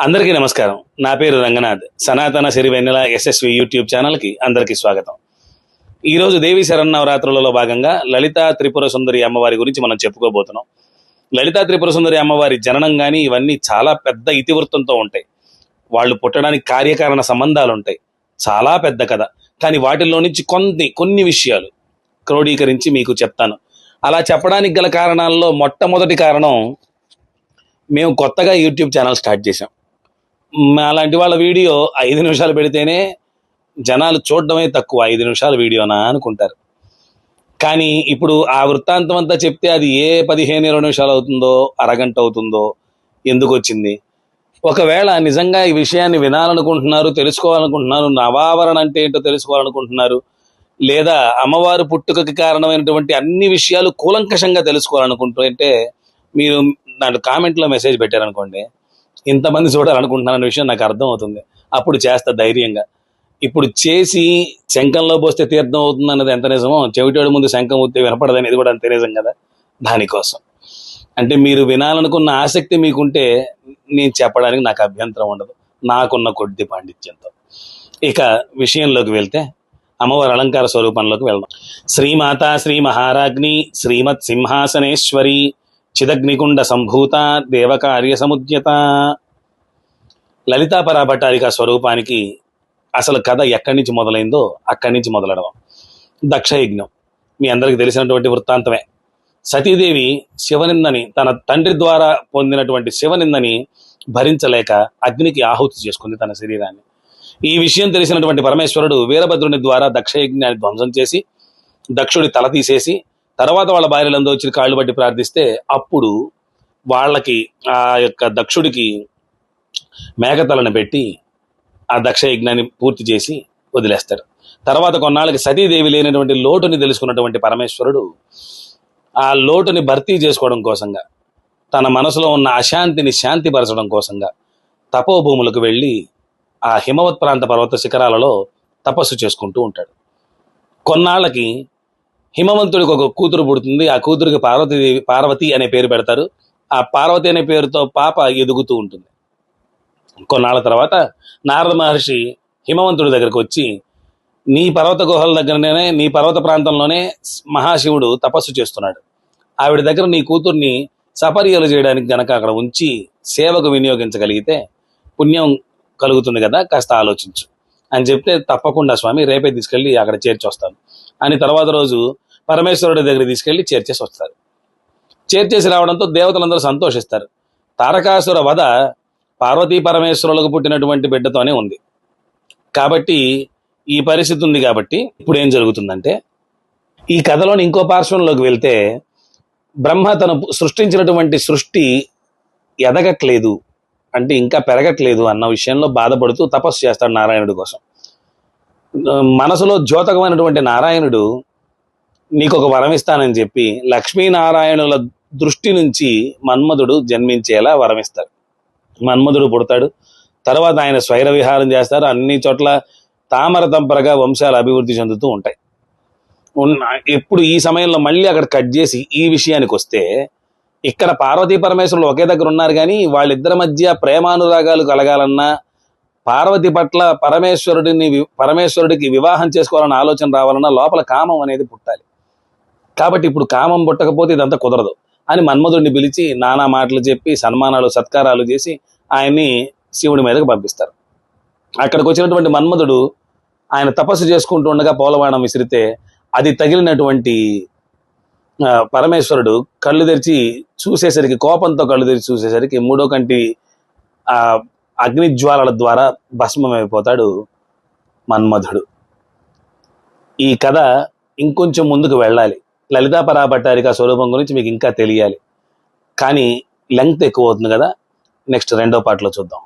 అందరికీ నమస్కారం. నా పేరు రంగనాథ్. సనాతన సిరివెన్నెల ఎస్ఎస్వి యూట్యూబ్ ఛానల్కి అందరికీ స్వాగతం. ఈరోజు దేవి శరన్నవరాత్రులలో భాగంగా లలితా త్రిపుర సుందరి అమ్మవారి గురించి మనం చెప్పుకోబోతున్నాం. లలితా త్రిపుర సుందరి అమ్మవారి జననం కానీ ఇవన్నీ చాలా పెద్ద ఇతివృత్తంతో ఉంటాయి. వాళ్ళు పుట్టడానికి కార్యకారణ సంబంధాలు ఉంటాయి. చాలా పెద్ద కథ. కానీ వాటిల్లో నుంచి కొన్ని కొన్ని విషయాలు క్రోడీకరించి మీకు చెప్తాను. అలా చెప్పడానికి గల కారణాల్లో మొట్టమొదటి కారణం మేము కొత్తగా యూట్యూబ్ ఛానల్ స్టార్ట్ చేసాం అలాంటి వాళ్ళ వీడియో ఐదు నిమిషాలు పెడితేనే జనాలు చూడడమే తక్కువ ఐదు నిమిషాల వీడియోనా అనుకుంటారు. కానీ ఇప్పుడు ఆ వృత్తాంతం అంతా చెప్తే అది ఏ పదిహేను ఇరవై నిమిషాలు అవుతుందో అరగంట అవుతుందో ఎందుకు వచ్చింది? ఒకవేళ నిజంగా ఈ విషయాన్ని వినాలనుకుంటున్నారు తెలుసుకోవాలనుకుంటున్నారు నవావరణ అంటే ఏంటో తెలుసుకోవాలనుకుంటున్నారు లేదా అమ్మవారు పుట్టుకకి కారణమైనటువంటి అన్ని విషయాలు కూలంకషంగా తెలుసుకోవాలనుకుంటుంటే మీరు నాకు కామెంట్లో మెసేజ్ పెట్టారనుకోండి ఇంతమంది చూడాలనుకుంటున్నారన్న విషయం నాకు అర్థం అవుతుంది అప్పుడు చేస్తా ధైర్యంగా. ఇప్పుడు చేసి శంఖంలో పోస్తే తీర్థం అవుతుంది అన్నది ఎంత నిజమో చెవిటోడి ముందు శంఖం వస్తే వినపడదు అనేది కూడా అంతే నిజం కదా? దానికోసం. అంటే మీరు వినాలనుకున్న ఆసక్తి మీకుంటే నేను చెప్పడానికి నాకు అభ్యంతరం ఉండదు. నాకున్న కొద్ది పాండిత్యంతో. ఇక విషయంలోకి వెళ్తే అమ్మవారి అలంకార స్వరూపంలోకి వెళ్దాం. శ్రీమాత శ్రీ మహారాజ్ని శ్రీమత్ సింహాసనేశ్వరి చిదగ్నిగుండ సంభూత దేవకార్య సముద్యత. లలితా పరాభట్టారిక స్వరూపానికి అసలు కథ ఎక్కడి నుంచి మొదలైందో అక్కడి నుంచి మొదలడం దక్షయజ్ఞం. మీ అందరికి తెలిసినటువంటి వృత్తాంతమే. సతీదేవి శివనిందని తన తండ్రి ద్వారా పొందినటువంటి శివనిందని భరించలేక అగ్నికి ఆహుతి చేసుకుంది తన శరీరాన్ని. ఈ విషయం తెలిసినటువంటి పరమేశ్వరుడు వీరభద్రుని ద్వారా దక్షయజ్ఞాన్ని ధ్వంసం చేసి దక్షుడి తల తీసేసి తర్వాత వాళ్ళ భార్యలందరూ వచ్చి కాళ్ళు బట్టి ప్రార్థిస్తే అప్పుడు వాళ్ళకి ఆ యొక్క దక్షుడికి మేకతలను పెట్టి ఆ దక్ష యజ్ఞాన్ని పూర్తి చేసి వదిలేస్తారు. తర్వాత కొన్నాళ్ళకి సతీదేవి లేనటువంటి లోటుని తెలుసుకున్నటువంటి పరమేశ్వరుడు ఆ లోటుని భర్తీ చేసుకోవడం కోసంగా తన మనసులో ఉన్న అశాంతిని శాంతిపరచడం కోసంగా తపోభూములకు వెళ్ళి ఆ హిమవత్ ప్రాంత పర్వత శిఖరాలలో తపస్సు చేసుకుంటూ ఉంటాడు. కొన్నాళ్ళకి హిమవంతుడికి ఒక కూతురు పుడుతుంది. ఆ కూతురికి పార్వతీదేవి పార్వతి అనే పేరు పెడతారు. ఆ పార్వతి అనే పేరుతో పాప ఎదుగుతూ ఉంటుంది. కొన్నాళ్ళ తర్వాత నారద మహర్షి హిమవంతుడి దగ్గరకు వచ్చి నీ పర్వత గుహల దగ్గరనే నీ పర్వత ప్రాంతంలోనే మహాశివుడు తపస్సు చేస్తున్నాడు. ఆవిడ దగ్గర నీ కూతుర్ని సపర్యలు చేయడానికి గనక అక్కడ ఉంచి సేవకు వినియోగించగలిగితే పుణ్యం కలుగుతుంది కదా కాస్త ఆలోచించు అని చెప్తే తప్పకుండా స్వామి రేపే తీసుకెళ్ళి అక్కడ చేర్చొస్తాను. అని తర్వాత రోజు పరమేశ్వరుడి దగ్గర తీసుకెళ్ళి చేర్చేసి వస్తారు. చేర్చేసి రావడంతో దేవతలందరూ సంతోషిస్తారు. తారకాసుర వధ పార్వతీ పరమేశ్వరులకు పుట్టినటువంటి బిడ్డతోనే ఉంది. కాబట్టి ఈ పరిస్థితి ఉంది కాబట్టి ఇప్పుడు ఏం జరుగుతుందంటే ఈ కథలోని ఇంకో పార్శ్వంలోకి వెళ్తే బ్రహ్మ తను సృష్టించినటువంటి సృష్టి ఎదగట్లేదు అంటే ఇంకా పెరగట్లేదు అన్న విషయంలో బాధపడుతూ తపస్సు చేస్తాడు నారాయణుడి కోసం. మనసులో ద్యోతకమైనటువంటి నారాయణుడు నీకు ఒక వరం ఇస్తానని చెప్పి లక్ష్మీనారాయణుల దృష్టి నుంచి మన్మధుడు జన్మించేలా వరమిస్తాడు మన్మధుడు పుడతాడు తర్వాత ఆయన స్వైర విహారం చేస్తారు అన్ని చోట్ల తామర తంపరగా వంశాలు అభివృద్ధి చెందుతూ ఉంటాయి. ఉన్న ఈ సమయంలో మళ్ళీ అక్కడ కట్ చేసి ఈ విషయానికి వస్తే ఇక్కడ పార్వతీ పరమేశ్వరులు ఒకే దగ్గర ఉన్నారు కానీ వాళ్ళిద్దరి మధ్య ప్రేమానురాగాలు కలగాలన్నా పార్వతి పట్ల పరమేశ్వరుడిని పరమేశ్వరుడికి వివాహం చేసుకోవాలన్న ఆలోచన రావాలన్నా లోపల కామం అనేది పుట్టాలి. కాబట్టి ఇప్పుడు కామం పుట్టకపోతే ఇదంతా కుదరదు అని మన్మధుడిని పిలిచి నానా మాటలు చెప్పి సన్మానాలు సత్కారాలు చేసి ఆయన్ని శివుడి మీదకి పంపిస్తారు. అక్కడికి వచ్చినటువంటి మన్మధుడు ఆయన తపస్సు చేసుకుంటూ ఉండగా పోలవాణం విసిరితే అది తగిలినటువంటి పరమేశ్వరుడు కళ్ళు తెరిచి చూసేసరికి కోపంతో కళ్ళు తెరిచి చూసేసరికి మూడో కంటి అగ్నిజ్వాలల ద్వారా భస్మమైపోతాడు మన్మధుడు. ఈ కథ ఇంకొంచెం ముందుకు వెళ్ళాలి. లలితా పరాభట్టారిక స్వరూపం గురించి మీకు ఇంకా తెలియాలి. కానీ లెంగ్త్ ఎక్కువ అవుతుంది కదా. నెక్స్ట్ రెండో పార్ట్లో చూద్దాం.